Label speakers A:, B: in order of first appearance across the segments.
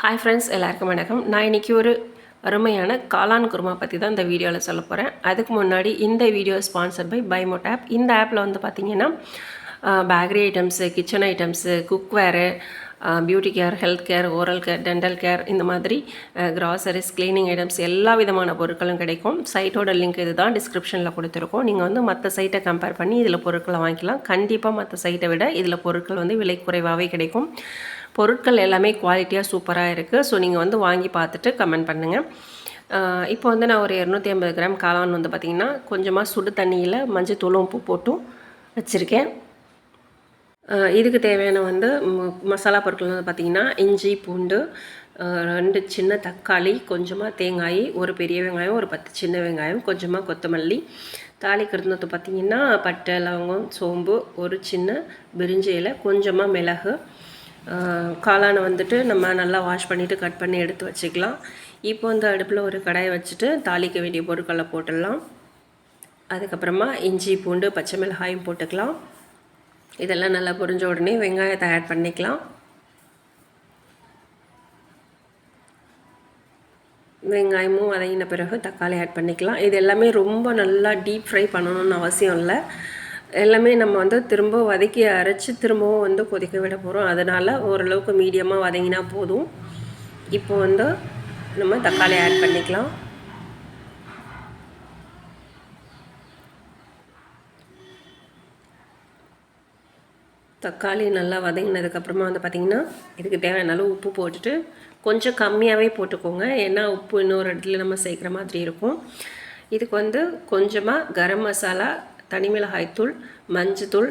A: Hi friends எல்லாருக்கும் வணக்கம். நான் இன்றைக்கி ஒரு அருமையான காளான் குருமா பற்றி தான் இந்த வீடியோவில் சொல்ல போகிறேன் அதுக்கு முன்னாடி இந்த வீடியோ ஸ்பான்சர் பை பைமோட் ஆப் இந்த ஆப்பில் வந்து பார்த்திங்கன்னா bakery items kitchen items cookware beauty care health care oral care dental care இந்த மாதிரி கிராசரிஸ் க்ளீனிங் ஐட்டம்ஸ் எல்லா விதமான பொருட்களும் கிடைக்கும். சைட்டோட லிங்க் இது தான் டிஸ்கிரிப்ஷனில் கொடுத்துருக்கோம். நீங்கள் வந்து மற்ற சைட்டை கம்பேர் பண்ணி இதில் பொருட்களை வாங்கிக்கலாம். கண்டிப்பாக மற்ற சைட்டை விட இதில் பொருட்கள் வந்து விலை குறைவாகவே கிடைக்கும். பொருட்கள் எல்லாமே குவாலிட்டியாக சூப்பராக இருக்குது ஸோ நீங்கள் வந்து வாங்கி பார்த்துட்டு கமெண்ட் பண்ணுங்கள் இப்போ வந்து நான் ஒரு இரநூத்தி ஐம்பது கிராம் காளான் வந்து பார்த்திங்கன்னா கொஞ்சமாக சுடு தண்ணியில் மஞ்சள் தூளும் உப்பு போட்டும் வச்சுருக்கேன். இதுக்கு தேவையான வந்து மசாலா பொருட்கள் வந்து பார்த்திங்கன்னா இஞ்சி பூண்டு ரெண்டு சின்ன தக்காளி கொஞ்சமாக தேங்காய் ஒரு பெரிய வெங்காயம் ஒரு பத்து சின்ன வெங்காயம் கொஞ்சமாக கொத்தமல்லி தாளிக்கிறது வந்து பார்த்திங்கன்னா பட்டை லவங்கம் சோம்பு ஒரு சின்ன பிரிஞ்சி இலை கொஞ்சமாக மிளகு காளானை வந்துட்டு நம்ம நல்லா வாஷ் பண்ணிவிட்டு கட் பண்ணி எடுத்து வச்சுக்கலாம். இப்போ இந்த அடுப்பில் ஒரு கடாயை வச்சுட்டு தாளிக்க வேண்டிய பொருட்களை போட்டுடலாம். அதுக்கப்புறமா இஞ்சி பூண்டு பச்சை மிளகாயும் போட்டுக்கலாம். இதெல்லாம் நல்லா புரிஞ்ச உடனே வெங்காயத்தை ஆட் பண்ணிக்கலாம். வெங்காயமும் வதங்கின பிறகு தக்காளி ஆட் பண்ணிக்கலாம். இது எல்லாமே ரொம்ப நல்லா டீப் ஃப்ரை பண்ணணும்னு அவசியம் இல்லை. எல்லாமே நம்ம வந்து திரும்ப வதக்கி அரைச்சி திரும்பவும் வந்து கொதிக்க விட போகிறோம் அதனால் ஓரளவுக்கு மீடியமாக வதங்கினா போதும். இப்போ வந்து நம்ம தக்காளி ஆட் பண்ணிக்கலாம். தக்காளி நல்லா வதங்கினதுக்கப்புறமா வந்து பார்த்திங்கன்னா இதுக்கு தேவையான அளவு உப்பு போட்டுட்டு கொஞ்சம் கம்மியாகவே போட்டுக்கோங்க. ஏன்னா உப்பு இன்னொரு இடத்துல நம்ம சேர்க்குற மாதிரி இருக்கும். இதுக்கு வந்து கொஞ்சமாக கரம் மசாலா தனிமிளகாய்த்தூள் மஞ்சத்தூள்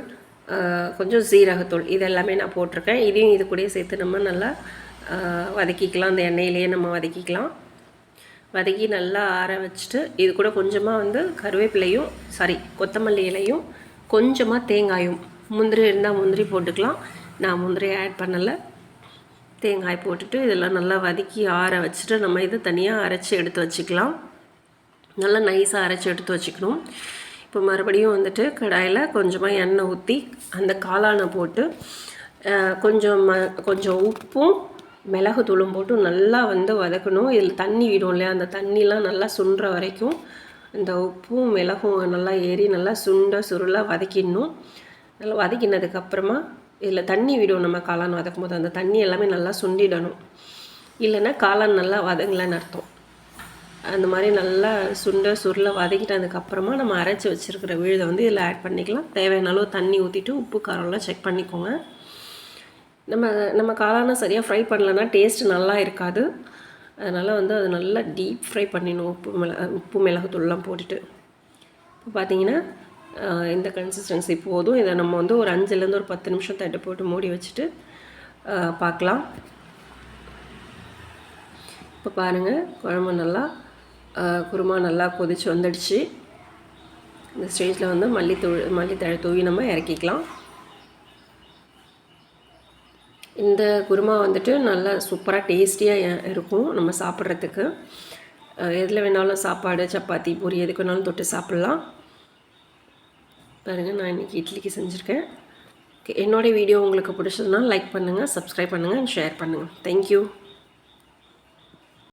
A: கொஞ்சம் சீரகத்தூள். இது எல்லாமே நான் போட்டிருக்கேன். இதையும் இது கூட சேர்த்து நம்ம நல்லா வதக்கிக்கலாம். அந்த எண்ணெயிலேயே நம்ம வதக்கிக்கலாம். வதக்கி நல்லா ஆற வச்சுட்டு இது கூட கொஞ்சமாக வந்து கருவேப்பிலையும் சாரி கொத்தமல்லி இலையும் கொஞ்சமாக தேங்காயும். முந்திரி இருந்தால் முந்திரி போட்டுக்கலாம். நான் முந்திரி ஆட் பண்ணலை. தேங்காய் போட்டுட்டு இதெல்லாம் நல்லா வதக்கி ஆற வச்சுட்டு நம்ம இதை தனியாக அரைச்சி எடுத்து வச்சுக்கலாம். நல்லா நைஸாக அரைச்சி எடுத்து வச்சுக்கணும். இப்போ மறுபடியும் வந்துட்டு கடாயில் கொஞ்சமாக எண்ணெய் ஊற்றி அந்த காளானை போட்டு கொஞ்சம் ம கொஞ்சம் உப்பும் மிளகு தூளும் போட்டு நல்லா வந்து வதக்கணும். இதில் தண்ணி விடும் இல்லையா? அந்த தண்ணிலாம் நல்லா சுண்டுற வரைக்கும் இந்த உப்பும் மிளகும் நல்லா ஏறி நல்லா சுண்ட சுருளாக வதக்கிடணும். நல்லா வதக்கினதுக்கப்புறமா இதில் தண்ணி விடும் நம்ம காளான் வதக்கும் போது அந்த தண்ணி எல்லாமே நல்லா சுண்டிடணும். இல்லைன்னா காளான் நல்லா வதங்கலன்னு அர்த்தம். அந்த மாதிரி நல்லா சுண்ட சுருளை வதக்கிட்டதுக்கப்புறமா நம்ம அரைச்சி வச்சுருக்கிற விழுதை வந்து இதில் ஆட் பண்ணிக்கலாம். தேவையான அளவு தண்ணி ஊற்றிட்டு உப்பு காரம்லாம் செக் பண்ணிக்கோங்க. நம்ம நம்ம காளானை சரியாக ஃப்ரை பண்ணலன்னா டேஸ்ட் நல்லா இருக்காது. அதனால் வந்து அது நல்லா டீப் ஃப்ரை பண்ணிடணும். உப்பு மிளகு உப்பு மிளகுத்தூள்லாம் போட்டுட்டு. இப்போ பார்த்தீங்கன்னா இந்த கன்சிஸ்டன்சி போதும். இதை நம்ம வந்து ஒரு அஞ்சுலேருந்து ஒரு பத்து நிமிஷம் தட்டு போட்டு மூடி வச்சுட்டு பார்க்கலாம். இப்போ பாருங்கள் குழம்பு நல்லா குருமா நல்லா கொதிச்சு வந்துடுச்சு. இந்த ஸ்டேஜில் வந்து மல்லித்தூள் மல்லித்தழை தூவி நம்ம இறக்கிக்கலாம். இந்த குருமா வந்துட்டு நல்லா சூப்பராக டேஸ்டியாக இருக்கும் நம்ம சாப்பிட்றதுக்கு. எதில் வேணாலும் சாப்பாடு சப்பாத்தி பூரி எதுக்கு வேணாலும் தொட்டு சாப்பிட்லாம். பாருங்கள் நான் இன்றைக்கி இட்லிக்கு செஞ்சுருக்கேன். என்னோடய வீடியோ உங்களுக்கு பிடிச்சதுன்னா லைக் பண்ணுங்கள் சப்ஸ்கிரைப் பண்ணுங்கள் அண்ட் ஷேர் பண்ணுங்கள் தேங்க்யூ